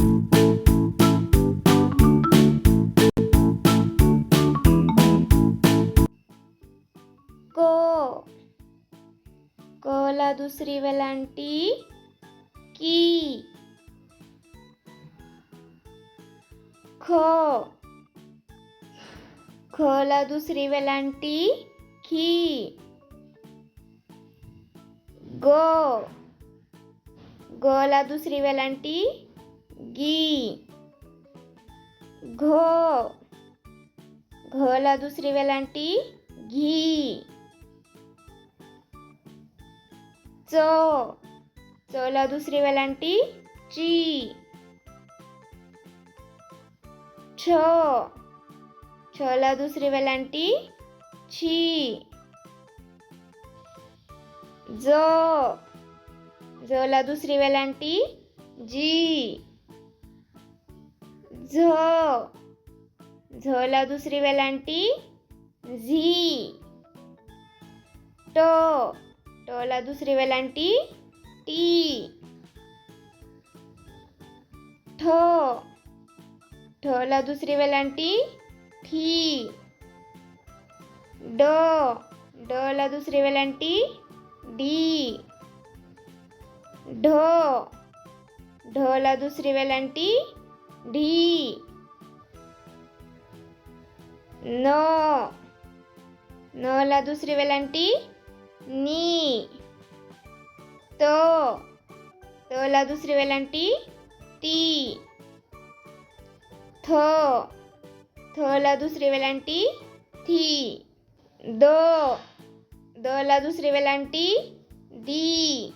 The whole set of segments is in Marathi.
को कोला दुसरी वेलांटी की खो खोला दुसरी वेलांटी खी गो गोला दुसरी वेलांटी गी घो घला दुसरी वेलांटी घी च चला दुसरी वेलांटी ची छ छोला दुसरी वेलांटी छी जो जला दुसरी वेलांटी जी. झ झला दुसरी वेलांटी झी. टो. टला दुसरी वेलांटी टी. ठ. ठला दुसरी वेलांटी ठी ड. डला दुसरी वेलांटी डी. ढ. ढला दुसरी वेलांटी ढी नो नोला दुसरी वेलांटी नी तो तोला दुसरी वेलांटी ती थो थोला दुसरी वेलांटी थी दो दोला दुसरी वेलांटी दी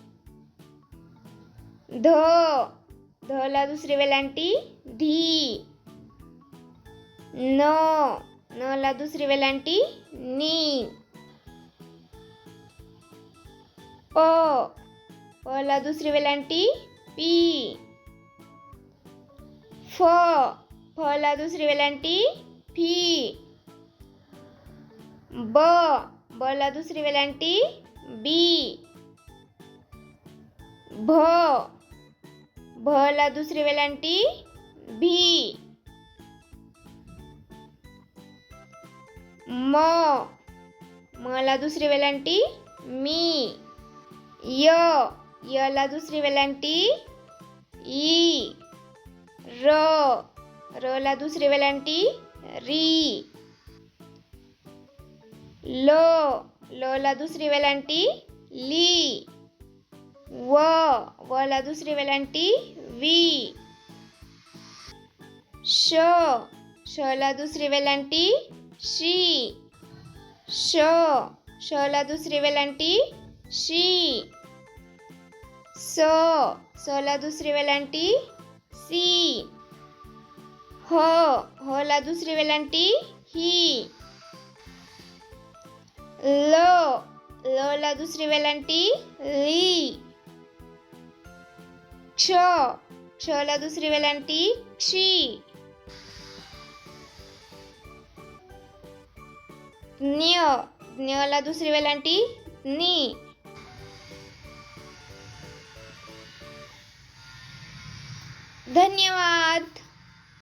धो धोला दुसरी वेलांटी धी. न. नोला दुसरी वेलांटी नी. प. पोला दुसरी वेलांटी पी. फ. फोला दुसरी वेलांटी फी. ब. बला दुसरी वेलांटी बी. भ. भला दुसरी वेलांटी भी म मला दुसरी वेलांटी मी य यला दुसरी वेलांटी ई र रला दुसरी वेलांटी री लो लोला दुसरी वेलांटी ली व वला दुसरी वेलांटी वी. श शला दुसरी वेलांटी शी. श शला दुसरी वेलांटी शी. स सला दुसरी वेलांटी सी. ह होला दुसरी वेलांटी ही. ल लला दुसरी वेलांटी ली. क्ष क्षला दुसरी वेलांटी क्षी न्य न्यला दुसरी वेलांटी नी. धन्यवाद.